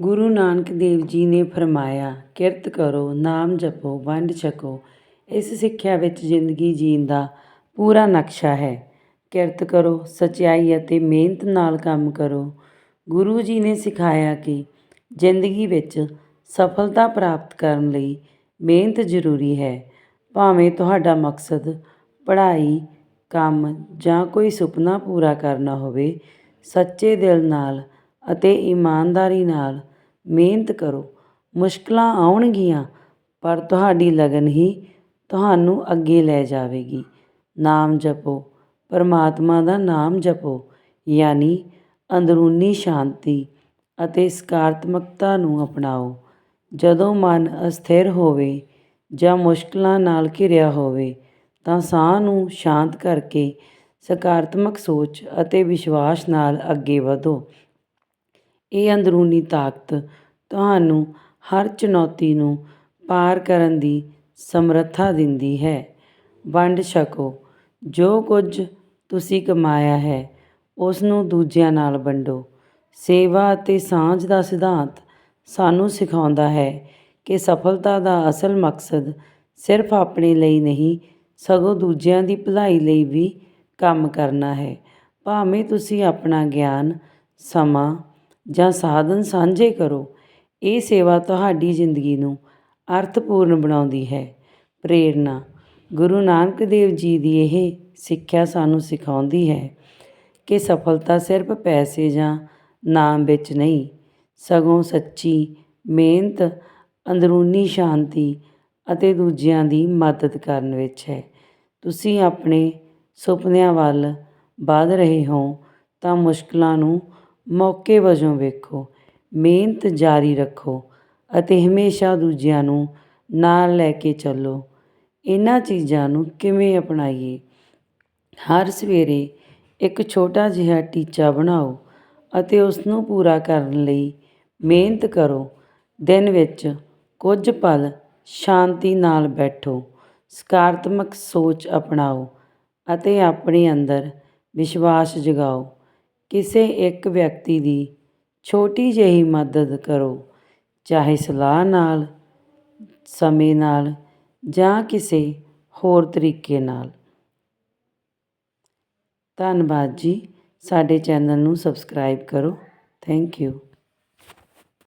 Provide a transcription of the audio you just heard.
ਗੁਰੂ ਨਾਨਕ ਦੇਵ ਜੀ ਨੇ ਫਰਮਾਇਆ, ਕਿਰਤ ਕਰੋ, ਨਾਮ ਜਪੋ, ਵੰਡ ਛਕੋ। ਇਸ ਸਿੱਖਿਆ ਵਿੱਚ ਜ਼ਿੰਦਗੀ ਜੀਣ ਦਾ ਪੂਰਾ ਨਕਸ਼ਾ ਹੈ। ਕਿਰਤ ਕਰੋ, ਸਚਾਈ ਅਤੇ ਮਿਹਨਤ ਨਾਲ ਕੰਮ ਕਰੋ। ਗੁਰੂ ਜੀ ਨੇ ਸਿਖਾਇਆ ਕਿ ਜ਼ਿੰਦਗੀ ਵਿੱਚ ਸਫਲਤਾ ਪ੍ਰਾਪਤ ਕਰਨ ਲਈ ਮਿਹਨਤ ਜ਼ਰੂਰੀ ਹੈ। ਭਾਵੇਂ ਤੁਹਾਡਾ ਮਕਸਦ ਪੜ੍ਹਾਈ, ਕੰਮ ਜਾਂ ਕੋਈ ਸੁਪਨਾ ਪੂਰਾ ਕਰਨਾ ਹੋਵੇ, ਸੱਚੇ ਦਿਲ ਨਾਲ ਅਤੇ ਇਮਾਨਦਾਰੀ ਨਾਲ ਮਿਹਨਤ ਕਰੋ। ਮੁਸ਼ਕਲਾਂ ਆਉਣਗੀਆਂ, ਪਰ ਤੁਹਾਡੀ ਲਗਨ ਹੀ ਤੁਹਾਨੂੰ ਅੱਗੇ ਲੈ ਜਾਵੇਗੀ। ਨਾਮ ਜਪੋ, ਪਰਮਾਤਮਾ ਦਾ ਨਾਮ ਜਪੋ, ਯਾਨੀ ਅੰਦਰੂਨੀ ਸ਼ਾਂਤੀ ਅਤੇ ਸਕਾਰਾਤਮਕਤਾ ਨੂੰ ਅਪਣਾਓ। ਜਦੋਂ ਮਨ ਅਸਥਿਰ ਹੋਵੇ ਜਾਂ ਮੁਸ਼ਕਲਾਂ ਨਾਲ ਘਿਰਿਆ ਹੋਵੇ, ਤਾਂ ਸਾਹ ਨੂੰ ਸ਼ਾਂਤ ਕਰਕੇ ਸਕਾਰਾਤਮਕ ਸੋਚ ਅਤੇ ਵਿਸ਼ਵਾਸ ਨਾਲ ਅੱਗੇ ਵਧੋ। ਇਹ ਅੰਦਰੂਨੀ ਤਾਕਤ ਤੁਹਾਨੂੰ ਹਰ ਚੁਣੌਤੀ ਨੂੰ ਪਾਰ ਕਰਨ ਦੀ ਸਮਰੱਥਾ ਦਿੰਦੀ ਹੈ। ਵੰਡ ਛਕੋ। ਜੋ ਕੁਝ ਤੁਸੀਂ ਕਮਾਇਆ ਹੈ ਉਸ ਨੂੰ ਦੂਜਿਆਂ ਨਾਲ ਵੰਡੋ। ਸੇਵਾ ਅਤੇ ਸਾਂਝ ਦਾ ਸਿਧਾਂਤ ਸਾਨੂੰ ਸਿਖਾਉਂਦਾ ਹੈ ਕਿ ਸਫਲਤਾ ਦਾ ਅਸਲ ਮਕਸਦ ਸਿਰਫ ਆਪਣੇ ਲਈ ਨਹੀਂ, ਸਗੋਂ ਦੂਜਿਆਂ ਦੀ ਭਲਾਈ ਲਈ ਵੀ ਕੰਮ ਕਰਨਾ ਹੈ। ਭਾਵੇਂ ਤੁਸੀਂ ਆਪਣਾ ਗਿਆਨ, ਸਮਾਂ ਜਾਂ ਸਾਧਨ ਸਾਂਝੇ ਕਰੋ। ਇਹ ਸੇਵਾ ਤੁਹਾਡੀ ਜ਼ਿੰਦਗੀ ਨੂੰ ਅਰਥਪੂਰਨ ਬਣਾਉਂਦੀ ਹੈ। ਪ੍ਰੇਰਨਾ ਗੁਰੂ ਨਾਨਕ ਦੇਵ ਜੀ ਦੀ ਇਹ ਸਿੱਖਿਆ ਸਾਨੂੰ ਸਿਖਾਉਂਦੀ ਹੈ ਕਿ ਸਫਲਤਾ ਸਿਰਫ ਪੈਸੇ ਜਾਂ ਨਾਮ ਵਿੱਚ ਨਹੀਂ, ਸਗੋਂ ਸੱਚੀ ਮਿਹਨਤ, ਅੰਦਰੂਨੀ ਸ਼ਾਂਤੀ ਅਤੇ ਦੂਜਿਆਂ ਦੀ ਮਦਦ ਕਰਨ ਵਿੱਚ ਹੈ। ਤੁਸੀਂ ਆਪਣੇ ਸੁਪਨਿਆਂ ਵੱਲ ਵਧ ਰਹੇ ਹੋ ਤਾਂ ਮੁਸ਼ਕਲਾਂ ਨੂੰ ਮੌਕੇ ਵਜੋਂ ਵੇਖੋ। ਮਿਹਨਤ ਜਾਰੀ ਰੱਖੋ ਅਤੇ ਹਮੇਸ਼ਾ ਦੂਜਿਆਂ ਨੂੰ ਨਾਲ ਲੈ ਕੇ ਚੱਲੋ। ਇਹਨਾਂ ਚੀਜ਼ਾਂ ਨੂੰ ਕਿਵੇਂ ਅਪਣਾਈਏ? ਹਰ ਸਵੇਰੇ ਇੱਕ ਛੋਟਾ ਜਿਹਾ ਟੀਚਾ ਬਣਾਓ ਅਤੇ ਉਸ ਨੂੰ ਪੂਰਾ ਕਰਨ ਲਈ ਮਿਹਨਤ ਕਰੋ। ਦਿਨ ਵਿੱਚ ਕੁਝ ਪਲ ਸ਼ਾਂਤੀ ਨਾਲ ਬੈਠੋ। ਸਕਾਰਾਤਮਕ ਸੋਚ ਅਪਣਾਓ ਅਤੇ ਆਪਣੇ ਅੰਦਰ ਵਿਸ਼ਵਾਸ ਜਗਾਓ। ਕਿਸੇ ਇੱਕ ਵਿਅਕਤੀ ਦੀ ਛੋਟੀ ਜਿਹੀ ਮਦਦ ਕਰੋ, ਚਾਹੇ ਸਲਾਹ ਨਾਲ, ਸਮੇਂ ਨਾਲ ਜਾਂ ਕਿਸੇ ਹੋਰ ਤਰੀਕੇ ਨਾਲ। ਧੰਨਵਾਦ ਜੀ। ਸਾਡੇ ਚੈਨਲ ਨੂੰ ਸਬਸਕ੍ਰਾਈਬ ਕਰੋ। Thank you.